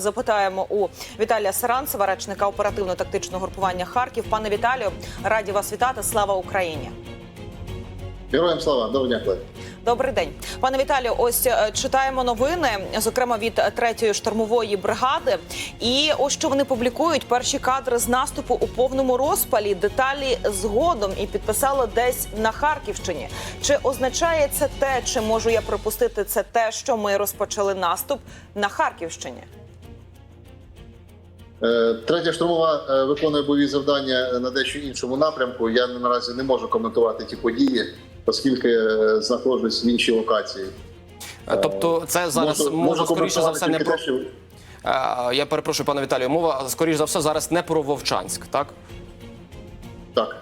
Запитаємо у Віталія Саранцева, речника оперативно-тактичного групування Харків. Пане Віталію, раді вас вітати. Слава Україні! Героям слава, доброго дня. Добрий день, пане Віталію. Ось е, читаємо новини, зокрема від третьої штурмової бригади. І ось що вони публікують перші кадри з наступу у повному розпалі. Деталі згодом і підписали десь на Харківщині. Чи означає це те, чи можу я припустити це те, що ми розпочали наступ на Харківщині? Е, Третя штурмова е, виконує бойові завдання на дещо іншому напрямку. Я наразі не можу коментувати ті події, оскільки е, знаходжусь в іншій локації. Тобто, це зараз Можу- можу скоріше за все не про що- я перепрошую, пане Віталію. Мова скоріше за все зараз не про Вовчанськ, так? Так.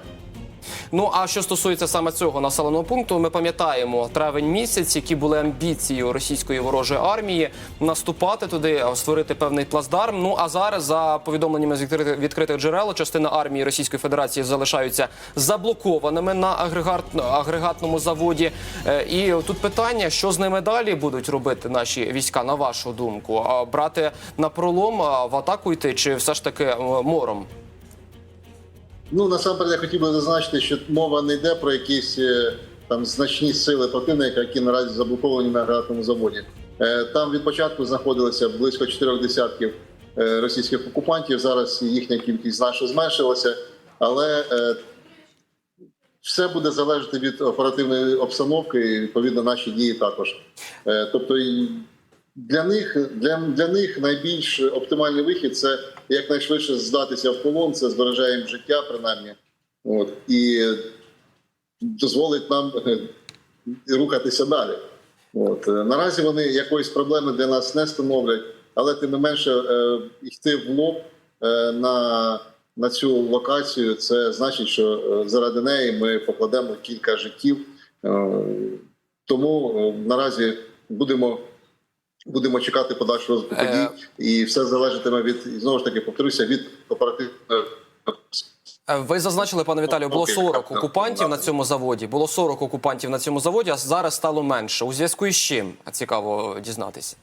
Ну а що стосується саме цього населеного пункту, ми пам'ятаємо травень місяць, які були амбіції у російської ворожої армії наступати туди, створити певний плацдарм. Ну а зараз, за повідомленнями з відкритих, джерел, частина армії Російської Федерації залишаються заблокованими на агрегат, агрегатному заводі. Е, І тут питання, що з ними далі будуть робити наші війська, на вашу думку, брати на пролом, в атаку йти, чи все ж таки е, мором? Ну насамперед я хотів би зазначити, що мова не йде про якісь е, там значні сили противника, які наразі заблоковані на агрегатному заводі. Е, Там від початку знаходилося близько чотирьох десятків е, російських окупантів. Зараз їхня кількість значно зменшилася, але все буде залежати від оперативної обстановки, і відповідно наші дії також. Тобто для них для, для них найбільш оптимальний вихід це якнайшвидше здатися в полон. Це збережає їм життя, принаймні, от і дозволить нам е, рухатися далі. От е, наразі вони якоїсь проблеми для нас не становлять, але тим не менше е, йти в лоб на, на цю локацію, це значить, що заради неї ми покладемо кілька життів. Тому наразі будемо. Будемо чекати подальшого розвитку Е. подій, і все залежатиме від знову ж таки повторюся від оперативної Е, Ви зазначили, пане Віталію, було Окей, 40 так, так, окупантів на цьому заводі. Було 40 окупантів на цьому заводі, а зараз стало менше. У зв'язку із чим цікаво дізнатися.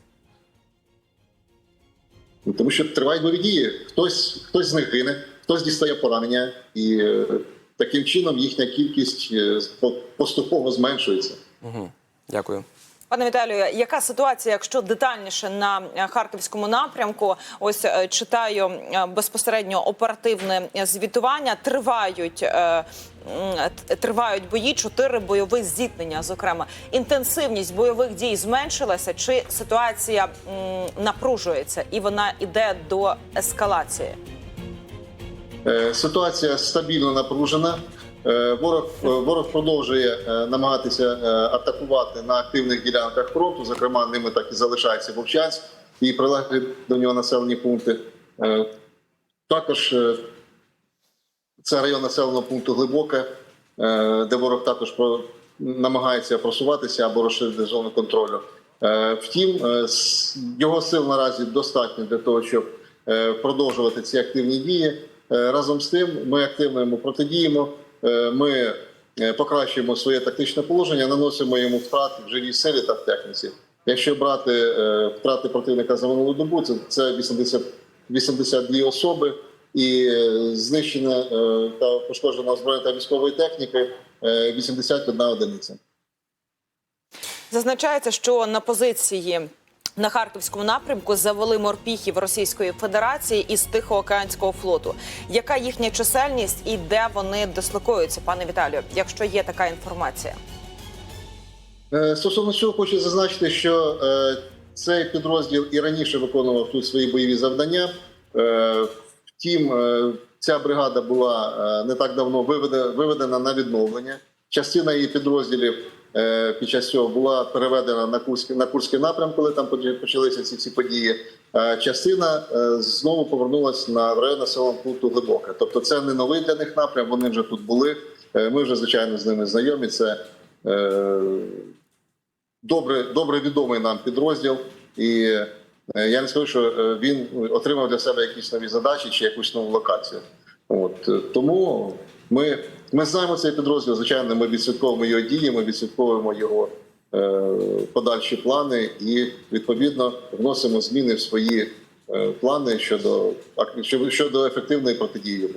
Ну, Тому що тривають бойові дії. Хтось, хтось з них гине, хтось дістає поранення, і е, таким чином їхня кількість поступово зменшується. Угу. Дякую. Пане Віталію, яка ситуація, якщо детальніше на е, харківському напрямку? Ось е, читаю е, безпосередньо оперативне звітування. Тривають тривають бої, чотири бойові зіткнення. Зокрема, інтенсивність бойових дій зменшилася, чи ситуація напружується і вона йде до ескалації? Ситуація стабільно напружена. Е, Ворог, е, ворог продовжує е, намагатися атакувати на активних ділянках фронту. Зокрема, ними так і залишається Вовчанськ і прилеглі до нього населені пункти. Також це район населеного пункту Глибоке, де ворог також намагається просуватися або розширити зону контролю. Втім, його сил наразі достатньо для того, щоб продовжувати ці активні дії. Разом з тим, ми активно йому протидіємо. Е, Ми е, покращуємо своє тактичне положення, наносимо йому втрати в живій силі та в техніці. Якщо брати е, втрати противника за минулу добу, це, це 80, 82 особи і знищена та пошкоджена озброєння та військової техніки е, 81 одиниця. Зазначається, що на позиції на харківському напрямку завели морпіхів Російської Федерації із Тихоокеанського флоту. Яка їхня чисельність і де вони дислокуються, пане Віталію? Якщо є така інформація, Е, Стосовно цього хочу зазначити, що е, цей підрозділ і раніше виконував тут свої бойові завдання. Е, Втім, ця бригада була не так давно виведена, на відновлення. Частина її підрозділів під час цього була переведена на Курський, на Курський напрям, коли там почалися ці всі події. Е, Частина е, знову повернулася на район населеного пункту Глибоке. Тобто, це не новий для них напрям. Вони вже тут були. Е, Ми вже звичайно з ними знайомі. Це е, добре, добре відомий нам підрозділ, і е, я не скажу, що е, він отримав для себе якісь нові задачі чи якусь нову локацію. От е, тому ми, ми знаємо цей підрозділ. Звичайно, ми відслідковуємо його дії, ми відслідковуємо його е, подальші плани і відповідно вносимо зміни в свої е, плани щодо щодо ефективної протидії.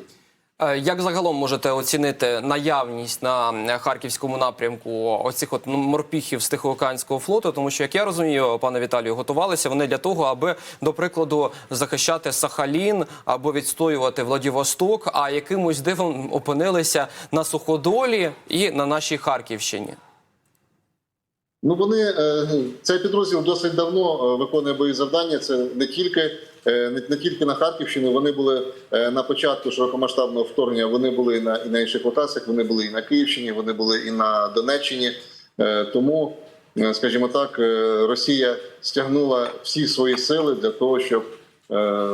Е, Як загалом можете оцінити наявність на е, харківському напрямку оцих от морпіхів з Тихоокеанського флоту? Тому що, як я розумію, пане Віталію, готувалися вони для того, аби до прикладу захищати Сахалін або відстоювати Владивосток, а якимось дивом опинилися на суходолі і на нашій Харківщині. Ну вони е, цей підрозділ досить давно виконує бойові завдання. Це не тільки не, не тільки на Харківщині. Вони були е, на початку широкомасштабного вторгнення. Вони були і на і на інших локаціях. Вони були і на Київщині, вони були і на Донеччині. Е, Тому, е, скажімо так, е, Росія стягнула всі свої сили для того, щоб е,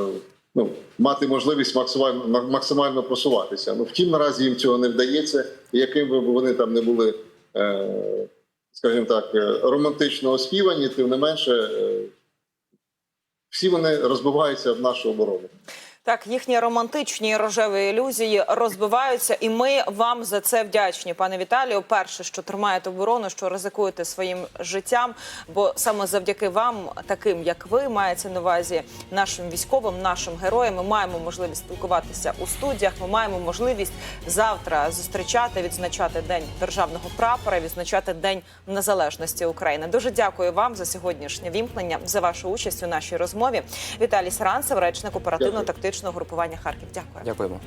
ну, мати можливість максимально максимально просуватися. Ну втім, наразі їм цього не вдається. Яким би вони там не були. е, скажімо так, е, романтично оспівані, тим не менше, е, всі вони розбиваються в нашу оборону. Так, їхні романтичні рожеві ілюзії розбиваються, і ми вам за це вдячні, пане Віталію. Перше, що тримаєте оборону, що ризикуєте своїм життям, бо саме завдяки вам, таким як ви, мається на увазі нашим військовим, нашим героям. Ми маємо можливість спілкуватися у студіях. Ми маємо можливість завтра зустрічати, відзначати день державного прапора, відзначати день незалежності України. Дуже дякую вам за сьогоднішнє вімкнення, за вашу участь у нашій розмові. Віталій Саранцев, речник оперативно-тактичного групування Харків. Дякую. Дякуємо.